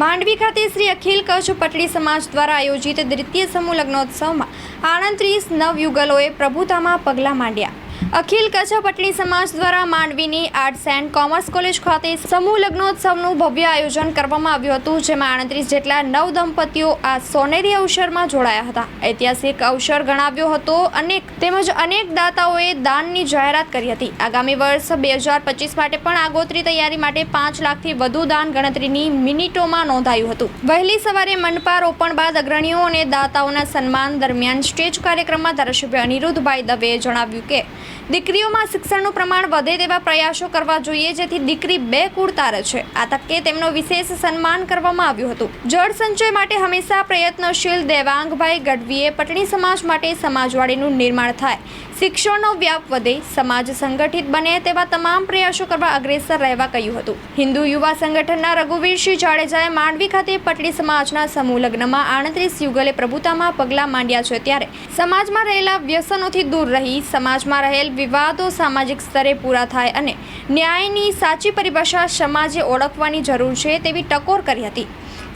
માંડવી ખાતે શ્રી અખિલ કચ્છ પટડી સમાજ દ્વારા આયોજિત દ્વિતીય સમૂહ લગ્નોત્સવમાં આડત્રીસ નવયુગલોએ પ્રભુતામાં પગલાં માંડ્યા. અખિલ કચ્છ પટણી સમાજ દ્વારા માંડવીની આર્ટ્સ એન્ડ કોમર્સ કોલેજ ખાતે સમૂહ લગ્નોત્સવનું ભવ્ય આયોજન કરવામાં આવ્યું હતું, જેમાં આડત્રીસ જેટલા નવ દંપતીઓ આ સોનેરી અવસરમાં જોડાયા હતા. ઐતિહાસિક અવસર ગણાવ્યો હતો અનેક, તેમજ અનેક દાતાઓએ દાનની જાહેરાત કરી હતી. આગામી વર્ષ બે હજાર પચીસ માટે પણ આગોતરી તૈયારી માટે પાંચ લાખથી વધુ દાન ગણતરીની મિનિટોમાં નોંધાયું હતું. વહેલી સવારે મંડપા રોપણ બાદ અગ્રણીઓ અને દાતાઓના સન્માન દરમિયાન સ્ટેજ કાર્યક્રમમાં ધારાસભ્ય અનિરુદ્ધભાઈ દવેએ જણાવ્યું કે દીકરીઓમાં શિક્ષણનું પ્રમાણ વધે તેવા પ્રયાસો કરવા જોઈએ, જેથી દીકરી બે કુળ તારે છે. આ તકે તેમનો વિશેષ સન્માન કરવામાં આવ્યું હતું. જળ સંચય માટે હંમેશા પ્રયત્નશીલ દેવાંગભાઈ ગઢવીએ પટણી સમાજ માટે સમાજવાડીનું નિર્માણ થાય. શિક્ષણનો વ્યાપ વધે, સમાજ સંગઠિત બને તેવા તમામ પ્રયાસો કરવા અગ્રેસર રહેવા કહ્યું હતું. હિન્દુ યુવા સંગઠનના રઘુવીરસિંહ જાડેજાએ માંડવી ખાતે પટણી સમાજના સમૂહ લગ્નમાં આડત્રીસ યુગલે પ્રભુતામાં પગલાં માંડ્યા છે ત્યારે સમાજમાં રહેલા વ્યસનોથી દૂર રહી, સમાજમાં રહેલ વિવાદો સામાજિક સ્તરે પૂરા થાય અને ન્યાયની સાચી પરિભાષા સમાજે ઓળખવાની જરૂર છે તેવી ટકોર કરી હતી.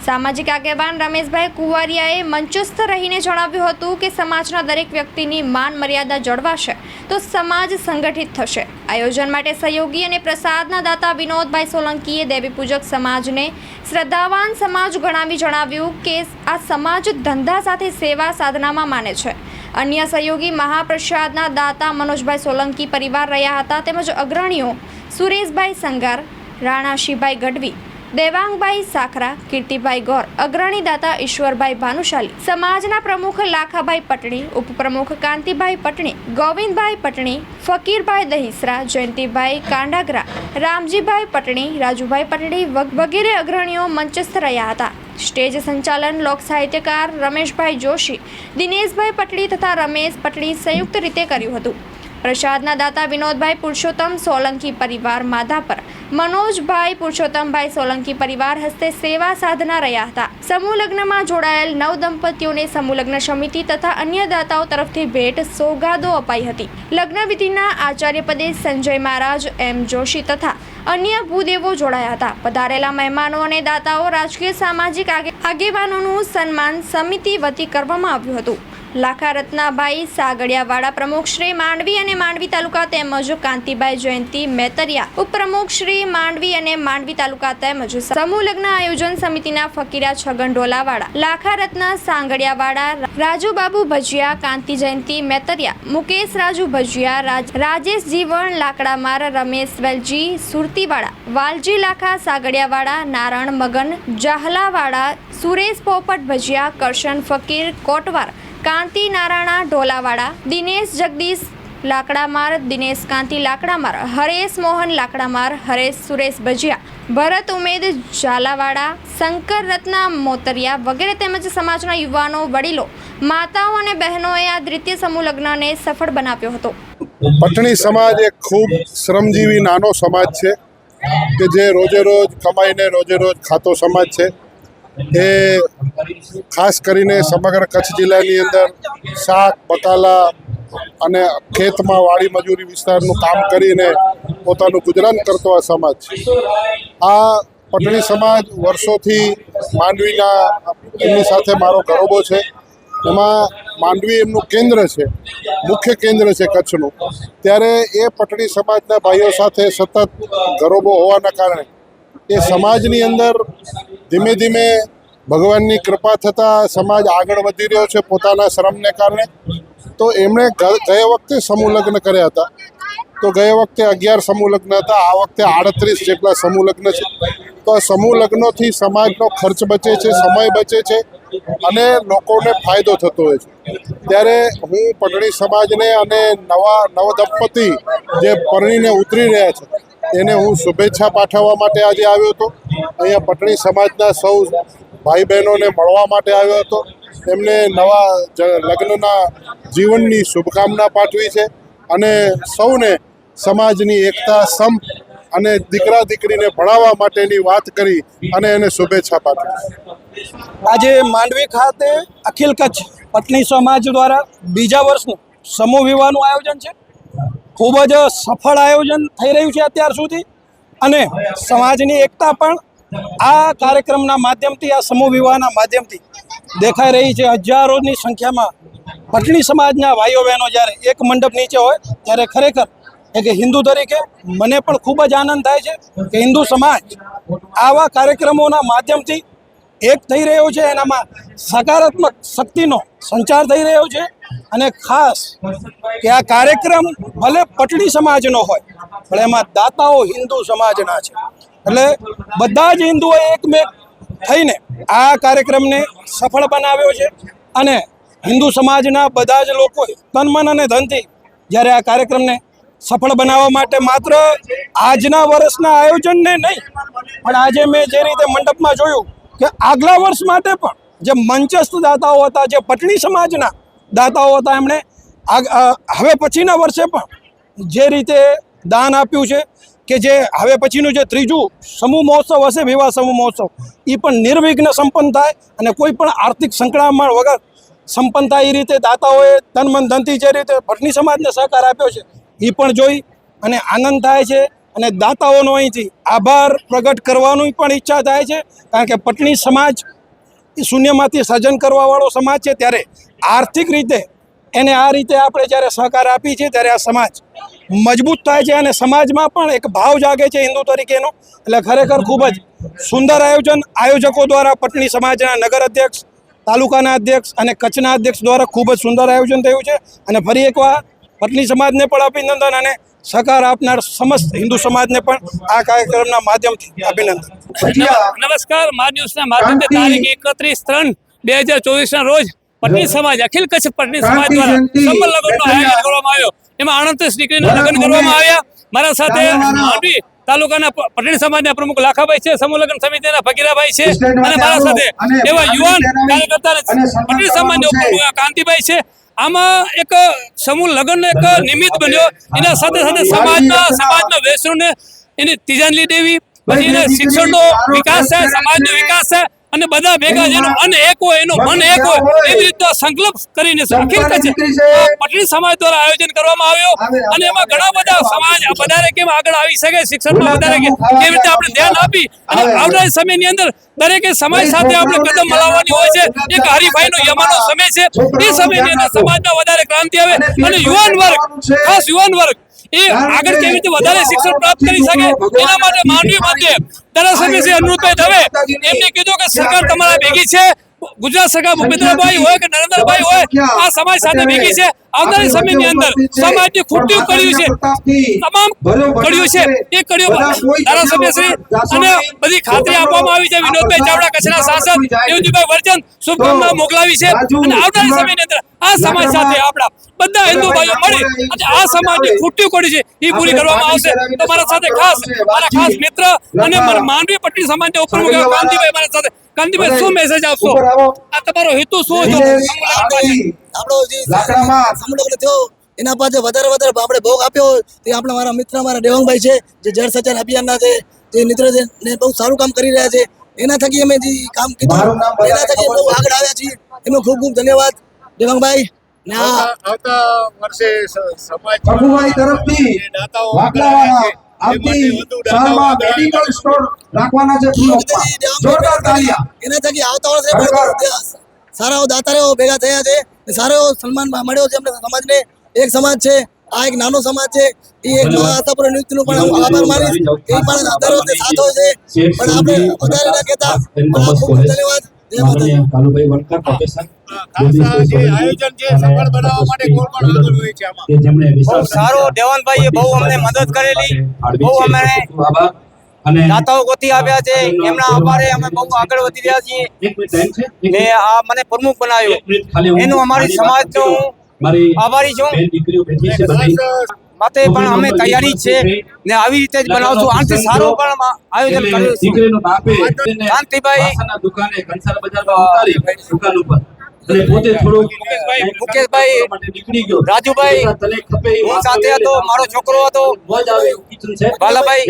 સામાજિક આગેવાન રમેશભાઈ કુવારિયાએ મંચસ્થ રહીને જણાવ્યું હતું કે સમાજના દરેક વ્યક્તિની માન મર્યાદા જળવાશે તો સમાજ સંગઠિત થશે. આયોજન માટે સહયોગી અને પ્રસાદના દાતા વિનોદભાઈ સોલંકીએ દેવી પૂજક સમાજને શ્રદ્ધાવાન સમાજ ગણાવી જણાવ્યું કે આ સમાજ ધંધા સાથે સેવા સાધનામાં માને છે. અન્ય સહયોગી મહાપ્રસાદના દાતા મનોજભાઈ સોલંકી પરિવાર રહ્યા હતા તેમજ અગ્રણીઓ સુરેશભાઈ સંગાર, રાણાશીભાઈ ગઢવી દેવાંગભાઈ સાખરા કીર્તિભાઈ ગોર અગ્રણી દાતા ઈશ્વરભાઈ ભાનુશાલી, સમાજના પ્રમુખ લાખાભાઈ પટણી, ઉપપ્રમુખ કાંતિભાઈ પટણી, ગોવિંદભાઈ પટણી, ફકીરભાઈ દહીસરા, જયંતિભાઈ કાંડાગરા, રામજીભાઈ પટણી, રાજુભાઈ પટણી વગેરે અગ્રણીઓ મંચસ્થ રહ્યા હતા. સ્ટેજ સંચાલન, લોક સાહિત્યકાર રમેશભાઈ જોશી, દિનેશભાઈ પટણી તથા રમેશ પટણી સંયુક્ત રીતે કર્યું હતું. પ્રસાદના દાતા વિનોદભાઈ પુરુષોત્તમ સોલંકી પરિવાર માધાપર મનોજભાઈ પુરુષોત્તમભાઈ સોલંકી પરિવાર હસ્તે સેવા સાધના રહ્યા હતા. સમૂહ લગ્નમાં જોડાયેલ નવ દંપતીઓને સમૂહ લગ્ન સમિતિ તથા અન્ય દાતાઓ તરફથી ભેટ સોગાદો અપાઈ હતી. લગ્ન વિધિના આચાર્ય પદે સંજય મહારાજ, એમ જોશી તથા અન્ય ભૂદેવો જોડાયા હતા. પધારેલા મહેમાનો અને દાતાઓ રાજકીય સામાજિક આગેવાનોનું સન્માન સમિતિ વતી કરવામાં આવ્યું હતું. લાખા રત્નાભાઈ સાગડિયાવાડા પ્રમુખ શ્રી માંડવી અને માંડવી તાલુકા તેમજ કાંતિભાઈ જયંતિ મેતરિયા ઉપપ્રમુખ શ્રી માંડવી અને માંડવી તાલુકા તેમજ સમૂહ લગ્ન આયોજન સમિતિના ફકીરા છગન ઢોલાવાડા લાખા રત્ન સાંગડિયાવાડા રાજુબાબુ ભજીયા, કાંતિ જયંતિ મેતરિયા, મુકેશ રાજુ ભજીયા, રાજ- રાજેશ જીવણ, લાકડામાર રમેશ વેલજી સુરતીવાડા વાલજી લાખા સાગડિયાવાડા નારણ મગન જાહલાવાડા સુરેશ પોપટ ભજીયા, કરશન ફકીર, કોટવાર કાંતિ નારાયણા ઢોલાવાડા, દિનેશ જગદીશ લાકડામાર, દિનેશ કાંતિ લાકડામાર, હરેશ મોહન લાકડામાર, હરેશ સુરેશ ભજીયા, ભરત ઉમેદ ઝાલાવાડા, શંકર રત્ના મોતરિયા વગેરે તેમજ સમાજના યુવાનો, વડીલો, માતાઓ અને બહેનોએ આ દ્વિતીય સમૂહ લગ્નને સફળ બનાવ્યો હતો. પટણી સમાજ એક ખૂબ શ્રમજીવી નાનો સમાજ છે કે જે રોજે રોજ કમાઈને રોજે રોજ ખાતો સમાજ છે. એ ખાસ કરીને સમગ્ર કચ્છ જિલ્લાની અંદર શાક બકાલા અને ખેતમાં વાડી મજૂરી વિસ્તારનું કામ કરીને પોતાનું ગુજરાન કરતો આ સમાજ આ પટણી સમાજ વર્ષોથી માંડવીના એમની સાથે મારો ગરોબો છે. એમાં માંડવી એમનું કેન્દ્ર છે, મુખ્ય કેન્દ્ર છે કચ્છનું. ત્યારે એ પટણી સમાજના ભાઈઓ સાથે સતત ગરોબો હોવાના કારણે એ સમાજની અંદર ધીમે ધીમે ભગવાનની કૃપા થતાં સમાજ આગળ વધી રહ્યો છે પોતાના શ્રમને કારણે. તો એમણે ગયા વખતે સમૂહ લગ્ન કર્યા હતા. તો ગયા વખતે અગિયાર સમૂહ લગ્ન હતા, આ વખતે આડત્રીસ જેટલા સમૂહ લગ્ન છે. તો આ સમૂહ લગ્નોથી સમાજનો ખર્ચ બચે છે, સમય બચે છે અને લોકોને ફાયદો થતો હોય છે. ત્યારે હું પટણી સમાજને અને નવા નવદંપતિ જે પરણીને ઉતરી રહ્યા છે, એને હું શુભેચ્છા પાઠવવા માટે આજે આવ્યો હતો. અહીંયા પટણી સમાજના સૌ ભાઈ બહેનોને મળવા માટે આવ્યો હતો. એમને નવા જ- લગ્નના જીવનની શુભકામના પાઠવી છે અને સૌને સમાજની એકતા સંપ અને દીકરા દીકરીને ભણાવવા માટેની વાત કરી અને એને શુભેચ્છા પાઠવી. આજે માંડવી ખાતે અખિલ કચ્છ પત્ની સમાજ દ્વારા બીજા વર્ષનું સમૂહ વિવાહનું આયોજન છે. ખૂબ જ સફળ આયોજન થઈ રહ્યું છે અત્યાર સુધી અને સમાજની એકતા પણ આ કાર્યક્રમના માધ્યમથી, આ સમૂહ વિવાહના માધ્યમથી દેખાઈ રહી છે હજારોની સંખ્યામાં પટણી સમાજના ભાઈઓ બહેનો જ્યારે એક મંડપ નીચે હોય ત્યારે ખરેખર એક હિન્દુ તરીકે મને પણ ખૂબ જ આનંદ થાય છે કે હિન્દુ સમાજ આવા કાર્યક્રમોના માધ્યમથી એક થઈ રહ્યો છે, એનામાં સકારાત્મક શક્તિનો સંચાર થઈ રહ્યો છે અને ખાસ કે આ કાર્યક્રમ ભલે પટણી સમાજનો હોય, પણ એમાં દાતાઓ હિન્દુ સમાજના છે. એટલે બધા જ હિન્દુઓએ એકમેક થઈને આ કાર્યક્રમને સફળ બનાવ્યો છે અને હિન્દુ સમાજના બધા જ લોકોએ તન, મન અને ધનથી જ્યારે આ કાર્યક્રમને સફળ બનાવવા માટે માત્ર આજના વર્ષના આયોજનને નહીં, પણ આજે મેં જે રીતે મંડપમાં જોયું કે આગલા વર્ષ માટે પણ જે મંચસ્થ દાતાઓ હતા, જે પટણી સમાજના દાતાઓ હતા, એમણે હવે પછીના વર્ષે પણ જે રીતે દાન આપ્યું છે કે જે હવે પછીનું જે ત્રીજું સમૂહ મહોત્સવ હશે, વિવાહ સમૂહ મહોત્સવ એ પણ નિર્વિઘ્ન સંપન્ન થાય અને કોઈ પણ આર્થિક સંકળામણ વગર સંપન્ન થાય એ રીતે દાતાઓએ તન મન ધનથી જે રીતે ભટની સમાજને સહકાર આપ્યો છે એ પણ જોઈ અને આનંદ થાય છે અને દાતાઓનો અહીંથી આભાર પ્રગટ કરવાની પણ ઈચ્છા થાય છે, કારણ કે પટણી સમાજ એ શૂન્યમાંથી સર્જન કરવાવાળો સમાજ છે, ત્યારે આર્થિક રીતે એને આ રીતે આપણે જ્યારે સહકાર આપી છે, ત્યારે આ સમાજ મજબૂત થાય છે અને સમાજમાં પણ એક ભાવ જાગે છે હિન્દુ તરીકેનો. એટલે ખરેખર ખૂબ જ સુંદર આયોજન. આયોજકો દ્વારા પટણી સમાજના નગર અધ્યક્ષ તાલુકાના અધ્યક્ષ અને કચ્છના અધ્યક્ષ દ્વારા ખૂબ જ સુંદર આયોજન થયું છે. અને ફરી એકવાર પટણી સમાજને પણ અભિનંદન અને સહકાર આપનાર સમસ્ત હિન્દુ સમાજને પણ આ કાર્યક્રમના માધ્યમથી અભિનંદન. નમસ્કાર. મા ન્યૂઝના માધ્યમથી તારીખ એકત્રીસ ત્રણ બે હજાર ચોવીસના રોજ પટણી સમાજ અખિલ કચ્છ પટણી સમાજ દ્વારા સંબલ લગ્નનું આયોજન કરવામાં આવ્યો. એમાં આણંદ દીકરીના લગ્ન કરવામાં આવ્યા. મારા સાથે માંડવી તાલુકાના પટેલ સમાજના પ્રમુખ લાખાભાઈ છે સમૂહ લગ્ન સમિતિના ફકીરાભાઈ છે અને મારા સાથે એવા યુવાન કાર્યકર્તા પટેલ સમાજના ઉપપ્રમુખ કાંતિભાઈ છે. આમાં એક સમૂહ લગ્ન એક નિમિત્ત બન્યો. એના સાથે સાથે સમાજના સમાજના વૈષ્ણવને એની તિજાનલી દેવી પછી શિક્ષણનો વિકાસ છે સમાજનો વિકાસ થાય અને બધા ભેગા જેનો અન એક હોય એનો મન એક હોય એવી રીતનો સંકલ્પ કરીને અખિલ છે. પટણી સમાજ દ્વારા આયોજન કરવામાં આવ્યો અને એમાં ઘણા બધા સમાજ વધારે કેમ આગળ આવી શકે? શિક્ષણમાં વધારે કેવી રીતે આપણે ધ્યાન આપી અને આવનારા સમયની અંદર દરેકે સમાજ સાથે આપણે કદમ મલાવવાની હોય છે. એક હરીફાઈનો યમાનો સમય છે. એ સમયની અંદર સમાજમાં વધારે ક્રાંતિ આવે અને યુવાન વર્ગ ખાસ યુવાન વર્ગ એ આગળ કેવી રીતે વધારે શિક્ષણ પ્રાપ્ત કરી શકે? એના માટે માનવી મધ્યે ધારાસભ્ય શ્રી અનુરૂપભાઈ દવે એમને કીધું કે સરકાર તમારા ભેગી છે ગુજરાત સરકાર ભૂપેન્દ્રભાઈ હોય કે નરેન્દ્રભાઈ હોય આ સમાજ સાથે ભેગી છે. આવનારી સમયની અંદર સમાજની ખૂટ્યું કર્યું છે. તમામ કડીઓ છે. એ કડીઓ ધારાસભ્ય શ્રી અને બધી ખાતરી આપવામાં આવી છે. વિનોદભાઈ ચાવડા કચ્છના સાંસદ દેવજીભાઈ વર્જન શુભકામના મોકલાવી છે. અને આવનારી સમયની અંદર આ સમાજ સાથે આપણા બધા હિન્દુ ભાઈઓ મળી અને આ સમાજની ખૂટ્યું કોડી છે એ પૂરી કરવામાં આવશે. તો મારા સાથે ખાસ મારા ખાસ મિત્ર અને માનવી પટ્ટી સમાજના ઉપપ્રમુખ કાંતિભાઈ મારા સાથે. કાંતિભાઈ શું મેસેજ આપશો? આ તમારો હેતુ શું હતો? આપણો જે સમુલગ્ન થયો એના પાસે વધારે વધારે આપણે ભોગ આપ્યો તે આપણા મારા મિત્ર મારા દેવંગભાઈ છે જે જળ સચન અભિયાનના છે જે મિત્ર છે ને બહુ સારું કામ કરી રહ્યા છે. એના થકી અમે જે કામ કીધું એના થકી બહુ આગળ આવ્યા છીએ. એમનો ખૂબ ખૂબ ધન્યવાદ. દેવંગભાઈ ને. આવતા વર્ષે સમાજ પ્રભુભાઈ તરફથી આપની શહેરમાં મેડિકલ સ્ટોર રાખવાના છે જોરદાર તાળીયા એના થકી આવતા વર્ષે સારા એવા દાતારો ભેગા થયા છે. ને સારો સન્માન મળ્યો છે અમને સમાજને. એક સમાજ છે આ એક નાનો સમાજ છે. એ એક આશાપુરા નૃત્યનો પણ હું આભાર માનીશ. એ પણ આધારો સાથ હોય છે. પણ આપણે વધારે ના કહેતા. ખૂબ ખૂબ ધન્યવાદ. જય કાલુભાઈ વણકર પ્રોફેસર આયોજન છે સફળ બનાવવા માટે કોણ કોણ આગળ હોય છે આમાં. જેમણે વિશાળ સારું દેવાનભાઈએ બહુ અમને મદદ કરેલી. બહુ અમે અને દાતાઓ ગોતી આવ્યા છે. એમના આભારે અમે બહુ આગળ વધી રહ્યા છીએ. ને આ મને પ્રમુખ બનાવ્યો. એનું અમારી સમાજનો હું આભારી છું. માટે પણ અમે તૈયારી છે ને આવી રીતે જ બનાવશું. આનાથી સારું પણ આયોજન કર્યું કાંતિભાઈ દુકાને કંસાર બજારમાં ઉતારી દુકાન ઉપર. રાજુભાઈ, હું સાથે હતો મારો છોકરો હતો. બાલાભાઈ,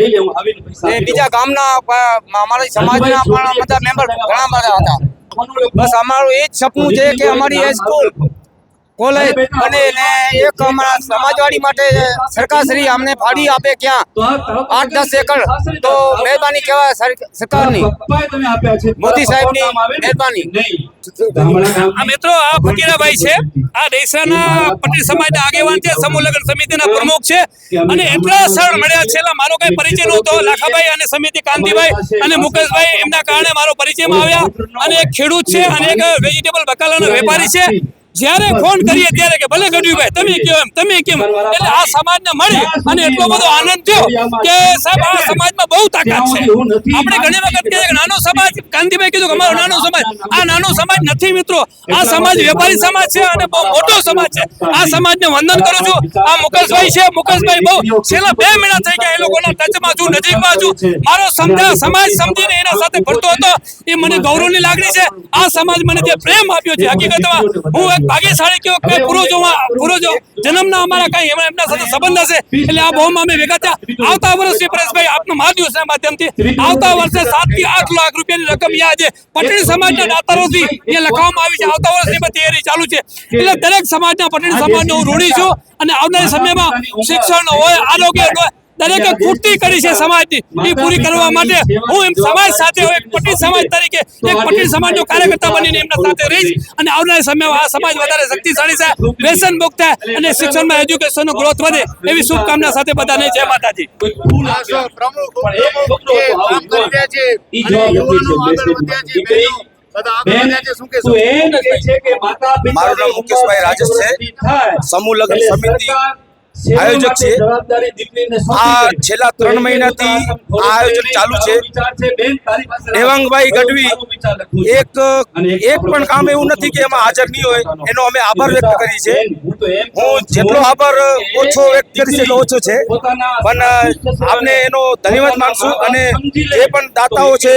બીજા ગામના અમારી સમાજના પણ બધા મેમ્બર ઘણા બધા હતા. બસ અમારું એ જ સપનું છે કે અમારી એ સ્કૂલ કોલેજ બને એક અમારા સમાજવાડી માટે સરકારશ્રી અમને ફાળી આપે ક્યાં? આઠ દસ એકર. તો મહેરબાની કહેવાય સરકારની. મોદી સાહેબની મહેરબાની. મિત્રો આ ફકીરાભાઈ છે. આ દેશાના પટેલ સમાજના આગેવાન છે સમૂહ લગ્ન સમિતિના પ્રમુખ છે. અને એટલા સરળ મળ્યા છેલ્લા મારો કઈ પરિચય નહોતો. લાખાભાઈ અને સમિતિ કાંતિભાઈ અને મુકેશભાઈ એમના કારણે મારો પરિચયમાં આવ્યા. અને એક ખેડૂત છે અને એક વેજીટેબલ બકાલાનો વેપારી છે. જ્યારે ફોન કરીએ ત્યારે કે ભલે ગઢવીભાઈ તમે કયો એમ? તમે કેમ? એટલે આ સમાજને મળી અને એટલો બધો આનંદ થયો કે સાહેબ આ સમાજમાં બહુ તાકાત છે. આપણે ઘણી વખત કહીએ નાનો સમાજ કાંતિભાઈ કીધું કે અમારો નાનો સમાજ. આ નાનો સમાજ નથી મિત્રો. આ સમાજ વેપારી સમાજ છે અને બહુ મોટો સમાજ છે. આ સમાજને વંદન કરું છું. આ મુકેશભાઈ છે મુકેશભાઈ બહુ. છેલ્લા બે મહિના થઈ ગયા એ લોકોના ટચમાં છું નજીકમાં છું. મારો સમજા સમાજ સમજીને એના સાથે ફરતો હતો. એ મને ગૌરવની લાગણી છે. આ સમાજ મને જે પ્રેમ આપ્યો છે હકીકતમાં હું એક ભાગ્યશાળી કેવો કે પૂર્વજોમાં પૂર્વજો જન્મના અમારા કઈ એમના એમના સાથે સંબંધ હશે? એટલે આ બહુમાં અમે ભેગા થયા. આવતા વર્ષે પરેશભાઈ આપનું મહાદિવસના માધ્યમથી. આવતા વર્ષે સાતથી આઠ લાખ રૂપિયાની રકમ આજે પટેલ સમાજના દાતારોથી એ લખવામાં આવી છે. આવતા વર્ષની પણ તૈયારી ચાલુ છે. એટલે દરેક સમાજના પટેલ સમાજનો હું ઋણી છું. અને આવનારા સમયમાં શિક્ષણ હોય આરોગ્ય હોય દરેકે ખૂટતી કરી છે સમાજની. એ પૂરી કરવા માટે હું એમ સમાજ સાથે એક પટેલ સમાજ તરીકે એક પટેલ સમાજનો કાર્યકર્તા બનીને એમના સાથે રહીશ અને આવનારા સમયમાં આ સમાજ વધારે શક્તિશાળી થાય વ્યસન મુક્ત થાય અને શિક્ષણમાં એજ્યુકેશનનો ગ્રોથ વધે એવી શુભકામના સાથે બધાને જય માતાજી. મારું નામ મુકેશભાઈ રાજેશ છે. સમૂહ લગ્ન સમિતિ આયોજક છે. આ છેલ્લા ત્રણ મહિનાથી આ આયોજન ચાલુ છે. દેવાંગભાઈ ગઢવી એક એક પણ કામ એવું નથી કે એમાં હાજર નહીં હોય. એનો અમે આભાર વ્યક્ત કરીએ છીએ હું જેટલો આભાર ઓછો વ્યક્ત કરીશ એટલો ઓછો છે. પણ આપને એનો ધન્યવાદ માનશું અને જે પણ દાતાઓ છે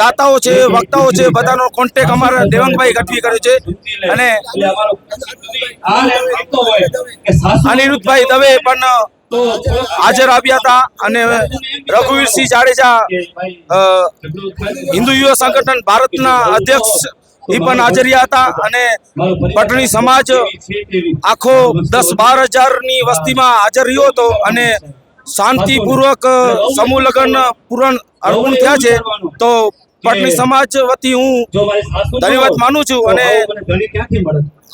દાતાઓ છે વક્તાઓ છે બધાનો કોન્ટેક અમારા દેવાંગભાઈ ગઢવી કર્યો છે અને અનિરુદ્ધભાઈ દવે પણ હાજર આવ્યા હતા અને રઘુવીરસિંહ જાડેજા હિન્દુ યુવા સંગઠન ભારતના અધ્યક્ષ એ પણ હાજર રહ્યા હતા અને પટણી સમાજ આખો દસ બાર હજારની વસ્તીમાં હાજર રહ્યો હતો અને શાંતિપૂર્વક સમૂહ લગ્ન પૂરણ અર્પણ થયા છે. તો પટણી સમાજ વતી હું ધન્યવાદ માનું છું અને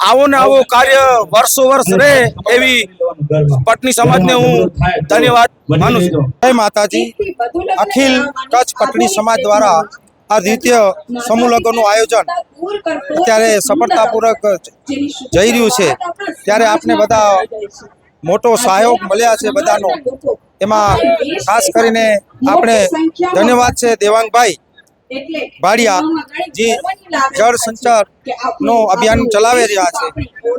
આવો ને આવો કાર્ય વર્ષો વર્ષ રહે એવી પટની સમાજને હું ધન્યવાદ માનું છું. જય માતાજી. અખિલ કચ્છ પટણી સમાજ દ્વારા આ દ્વિતીય સમૂહ લગ્નનું આયોજન અત્યારે સફળતાપૂર્વક જઈ રહ્યું છે. ત્યારે આપને બધા મોટો સહયોગ મળ્યા છે બધાનો. એમાં ખાસ કરીને આપણે ધન્યવાદ છે દેવાંગભાઈ. ભાડિયા જે જળ સંચાર નો અભિયાન ચલાવી રહ્યા છે.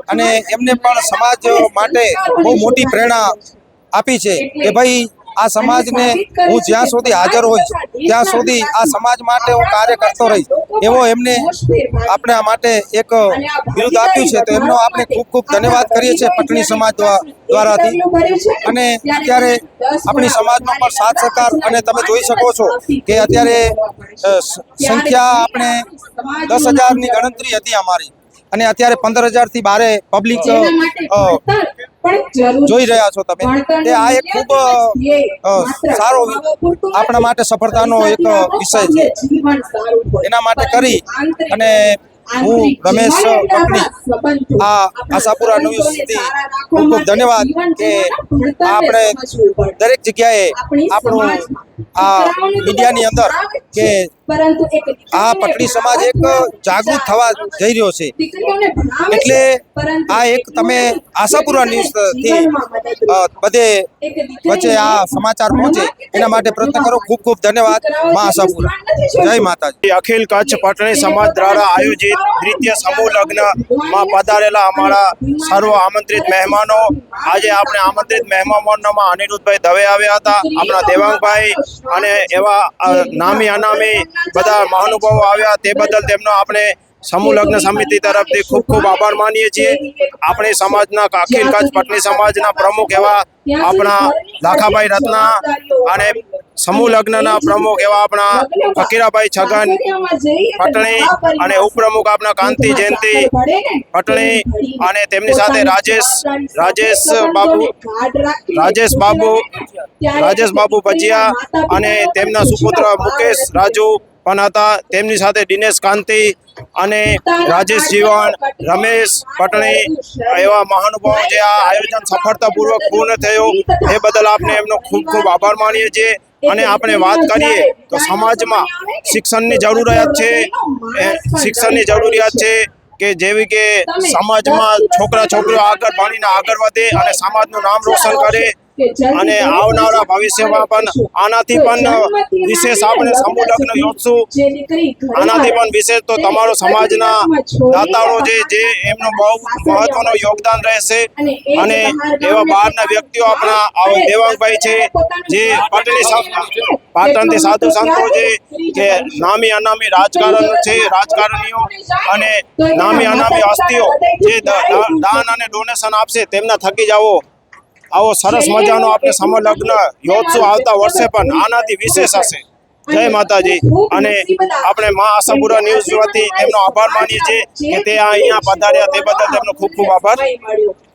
અને એમને પણ સમાજ માટે બહુ મોટી પ્રેરણા આપી છે કે ભાઈ આ સમાજને હું જ્યાં સુધી હાજર હોઈશ ત્યાં સુધી આ સમાજ માટે હું કાર્ય કરતો રહીશ એવો એમને આપણે આ માટે એક વિરુદ્ધ આપ્યું છે તો એમનો આપણે ખૂબ ખૂબ ધન્યવાદ કરીએ છીએ પટણી સમાજ દ્વા- દ્વારાથી. અને અત્યારે આપણી સમાજનો પણ સાથ સહકાર અને તમે જોઈ શકો છો કે અત્યારે સંખ્યા આપણે દસ હજારની ગણતરી હતી અમારી. અને અત્યારે પંદર હજારથી બારે પબ્લિક જોઈ રહ્યા છો તમે. તે આ એક ખૂબ સારો આપણા માટે સફળતાનો એક વિષય છે. એના માટે કરી અને હું રમેશ કંપની આ આશાપુરા યુનિવર્સિટી ખૂબ ખૂબ ધન્યવાદ કે આપણે દરેક જગ્યાએ આપણું આ મીડિયાની અંદર કે આ પટણી સમાજ એક જાગૃત થવા જઈ રહ્યો છે. એટલે આ એક તમે આશાપુરા ન્યૂઝથી બધે વચ્ચે આ સમાચાર પહોંચે એના માટે પ્રયત્ન કરો. ખૂબ ખૂબ ધન્યવાદ મા આશાપુરા. જય માતાજી. અખિલ કચ્છ પટણી સમાજ દ્વારા આયોજિત દ્વિતીય સમૂહ લગ્નમાં પધારેલા અમારા સર્વ આમંત્રિત મહેમાનો. આજે આપણે આમંત્રિત મહેમાનોમાં અનિરુદ્ધભાઈ દવે આવ્યા હતા આપણા દેવાંગભાઈ અને એવા નામી અનામી બધા મહાનુભાવો આવ્યા તે બદલ તેમનો આપણે સમૂહ લગ્ન સમિતિ તરફથી ખૂબ ખૂબ આભાર માનીએ છીએ. આપણી સમાજના અખિલ કચ્છ પટની સમાજના પ્રમુખ એવા આપણા લાખાભાઈ રત્ના અને સમૂહ લગ્નના પ્રમુખ એવા આપણા ફકીરાભાઈ છગન પટણી અને ઉપપ્રમુખ આપણા કાંતિ જયંતિ પટણી અને તેમની સાથે રાજેશ રાજેશ બાબુ રાજેશ બાબુ રાજેશ બાબુ ભજીયા અને તેમના સુપુત્ર મુકેશ રાજુ પણ હતા. તેમની સાથે દિનેશ કાંતિ અને રાજેશ જીવણ રમેશ પટણી એવા મહાનુભાવો જે આ આયોજન સફળતાપૂર્વક પૂર્ણ થયું. એ બદલ આપણે એમનો ખૂબ ખૂબ આભાર માનીએ છીએ. અને આપણે વાત કરીએ તો સમાજમાં શિક્ષણની જરૂરિયાત છે. શિક્ષણની જરૂરિયાત છે કે જેવી કે સમાજમાં છોકરા છોકરીઓ આગળ ભણીને આગળ વધે અને સમાજનું નામ રોશન કરે. અને આવનારા ભવિષ્યમાં પણ આનાથી પણ વિશેષ આપણે સંબોધકને યોજશું આનાથી પણ વિશેષ તો તમારો સમાજના દાતાઓ જે જે એમનો બહુ મહત્વનો યોગદાન રહેશે અને એવા બહારના વ્યક્તિઓ આપણા દેવાંગભાઈ છે જે પાટણની પાટણથી સાધુ સંતો છે કે નામી અનામી રાજકારણ છે રાજકારણીઓ અને નામી અનામી હસ્તીઓ જે દાન અને ડોનેશન આપશે તેમના થકી જ આવો આવો સરસ મજાનો આપણે સમલગ્ન લગ્ન આવતા વર્ષે પણ આનાથી વિશેષ હશે. જય માતાજી. અને આપણે મા આશાપુરા ન્યૂઝ વતી તેમનો આભાર માનીએ છીએ કે તે અહીંયા પધાર્યા તે બદલ તેમનો ખૂબ ખૂબ આભાર.